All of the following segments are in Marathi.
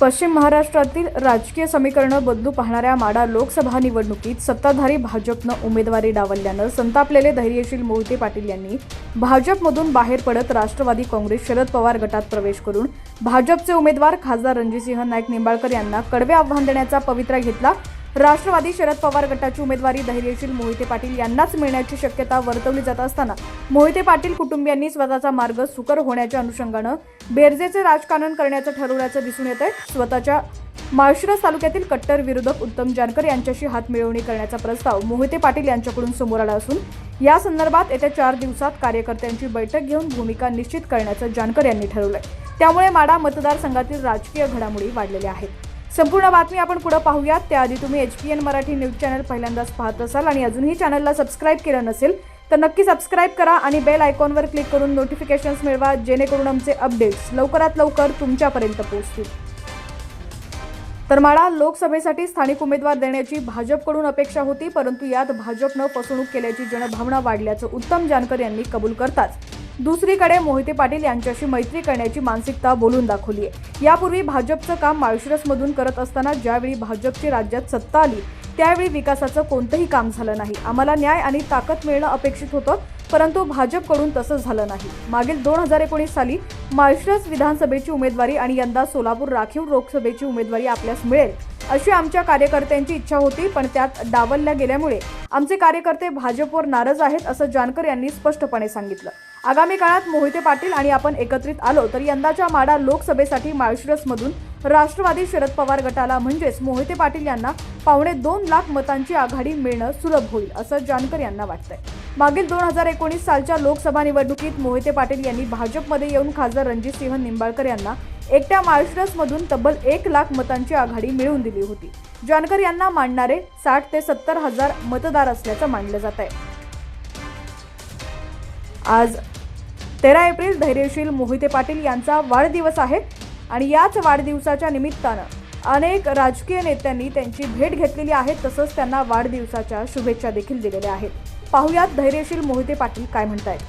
पश्चिम महाराष्ट्रातील राजकीय समीकरणं बदलू पाहणाऱ्या माडा लोकसभा निवडणुकीत सत्ताधारी भाजपनं उमेदवारी डावलल्यानं संतापलेले धैर्यशील मोहिते पाटील यांनी भाजपमधून बाहेर पडत राष्ट्रवादी काँग्रेस शरद पवार गटात प्रवेश करून भाजपचे उमेदवार खासदार रणजितसिंह नाईक निंबाळकर यांना कडवे आव्हान देण्याचा पवित्रा घेतला. राष्ट्रवादी शरद पवार गटाची उमेदवारी धैर्यशील मोहिते पाटील यांनाच मिळण्याची शक्यता वर्तवली जात असताना मोहिते पाटील कुटुंबियांनी स्वतःचा मार्ग सुकर होण्याच्या अनुषंगानं बेरजेचे राजकारण करण्याचं ठरवल्याचं दिसून येत आहे स्वतःच्या माळशिरस तालुक्यातील कट्टर विरोधक उत्तम जानकर यांच्याशी हात मिळवणी करण्याचा प्रस्ताव मोहिते पाटील यांच्याकडून समोर आला असून या संदर्भात येत्या चार दिवसात कार्यकर्त्यांची बैठक घेऊन भूमिका निश्चित करण्याचं जानकर यांनी ठरवलंय. त्यामुळे माडा मतदारसंघातील राजकीय घडामोडी वाढलेल्या आहेत. संपूर्ण बातमी आपण पुढे पाहूयात. त्याआधी तुम्ही H P N Marathi news channel पहिल्यांदाच पाहत असाल आणि अजूनही चॅनलला सबस्क्राईब केलं नसेल तर नक्की सबस्क्राईब करा आणि बेल आयकॉनवर क्लिक करून नोटिफिकेशन्स मिळवा जेणेकरून आमचे अपडेट्स लवकरात लवकर तुमच्यापर्यंत पोहोचतील. तर माळा लोकसभेसाठी स्थानिक उमेदवार देण्याची भाजपकडून अपेक्षा होती परंतु यात भाजपनं फसवणूक केल्याची जनभावना वाढल्याचं उत्तम जानकर यांनी कबूल करताच दुसरीकडे मोहिते पाटील यांच्याशी मैत्री करण्याची मानसिकता बोलून दाखवली आहे यापूर्वी भाजपचं काम माळशिरसमधून करत असताना ज्यावेळी भाजपची राज्यात सत्ता आली त्यावेळी विकासाचं कोणतंही काम झालं नाही. आम्हाला न्याय आणि ताकद मिळणं अपेक्षित होतं परंतु भाजपकडून तसं झालं नाही. मागील दोन हजार एकोणीस साली माळशिरस विधानसभेची उमेदवारी आणि यंदा सोलापूर राखीव लोकसभेची उमेदवारी आपल्यास मिळेल अशी आमच्या कार्यकर्त्यांची इच्छा होती पण त्यात डावलल्या गेल्यामुळे आमचे कार्यकर्ते भाजपवर नाराज आहेत असं जानकर यांनी स्पष्टपणे सांगितलं. आगामी काळात मोहिते पाटील आणि आपण एकत्रित आलो तर यंदाच्या माडा लोकसभेसाठी माळशिरसमधून राष्ट्रवादी शरद पवार गटाला म्हणजेच मोहिते पाटील यांना पावणे दोन लाख मतांची आघाडी मिळणं सुलभ होईल असं जानकर यांना वाटतंय. मागील दोन हजार एकोणीस सालच्या लोकसभा निवडणुकीत मोहिते पाटील यांनी भाजपमध्ये येऊन खासदार रणजितसिंह निंबाळकर यांना एकट्या माळशिरसमधून तब्बल एक लाख मतांची आघाडी मिळवून दिली होती. जानकर यांना मांडणारे साठ ते सत्तर हजार मतदार असल्याचं मानलं जात आहे आज तेरा एप्रिल धैर्यशील मोहिते पाटील यांचा वाढदिवस आहे आणि याच वाढदिवसाच्या निमित्तानं अनेक राजकीय नेत्यांनी त्यांची भेट घेतलेली आहे तसंच त्यांना वाढदिवसाच्या शुभेच्छा देखील दिलेल्या आहेत. पाहुयात धैर्यशील मोहिते पाटील काय म्हणतायत.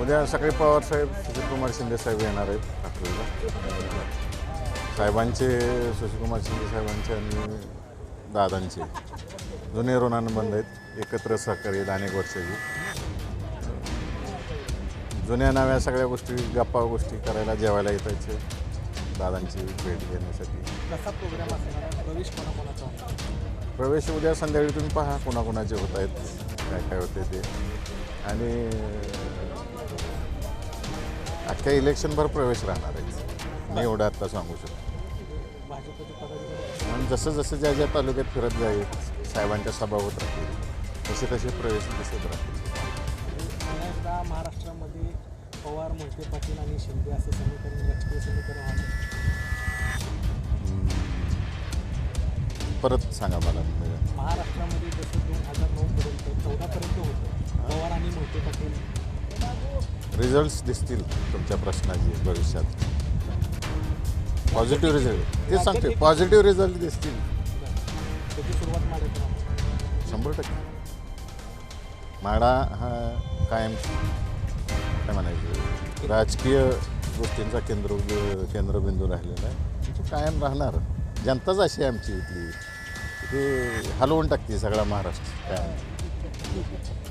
उद्या सकाळी पवार साहेब सुशीलकुमार शिंदे साहेब येणार आहेत साहेबांचे सुशीलकुमार शिंदे साहेबांचे आणि दादांचे. जुने ऋणानुबंध आहेत. एकत्र सहकार्य अनेक वर्षाची. जुन्या नव्या सगळ्या गोष्टी गप्पा गोष्टी करायला जेवायला येतायचे दादांची भेट घेण्यासाठी. कसा प्रोग्राम प्रवेश कोणाकोणाचा होणार? प्रवेश उद्या संध्याकाळी तुम्ही पहा कोणाकोणाचे होत आहेत काय काय होते ते. आणि अख्ख्या इलेक्शनभर प्रवेश राहणार आहे. मी एवढं आत्ता सांगू शकतो. आणि जसं जसं ज्या ज्या तालुक्यात फिरत जाईल साहेबांच्या सभा होत राहतील तसे तसे प्रवेश दिसत एकदा महाराष्ट्रामध्ये पवार मोहिते पाटील आणि शिंदे असं समीकरण राजकीय समीकरण परत सांगा मला. महाराष्ट्रामध्ये जसं दोन हजार नऊपर्यंत चौदापर्यंत होतं. पवार आणि मोहिते पाटील. रिझल्ट्स दिसतील तुमच्या प्रश्नाचे भविष्यात. पॉझिटिव्ह रिझल्ट ते सांगते पॉझिटिव्ह रिझल्ट दिसतील. त्याची सुरुवात शंभर टक्के. माडा हा कायम काय म्हणायचं? राजकीय गोष्टींचा केंद्र केंद्रबिंदू राहिलेला आहे. तो कायम राहणार. जनताच अशी आहे आमची इथली. ते हलवून टाकते सगळा महाराष्ट्र. काय?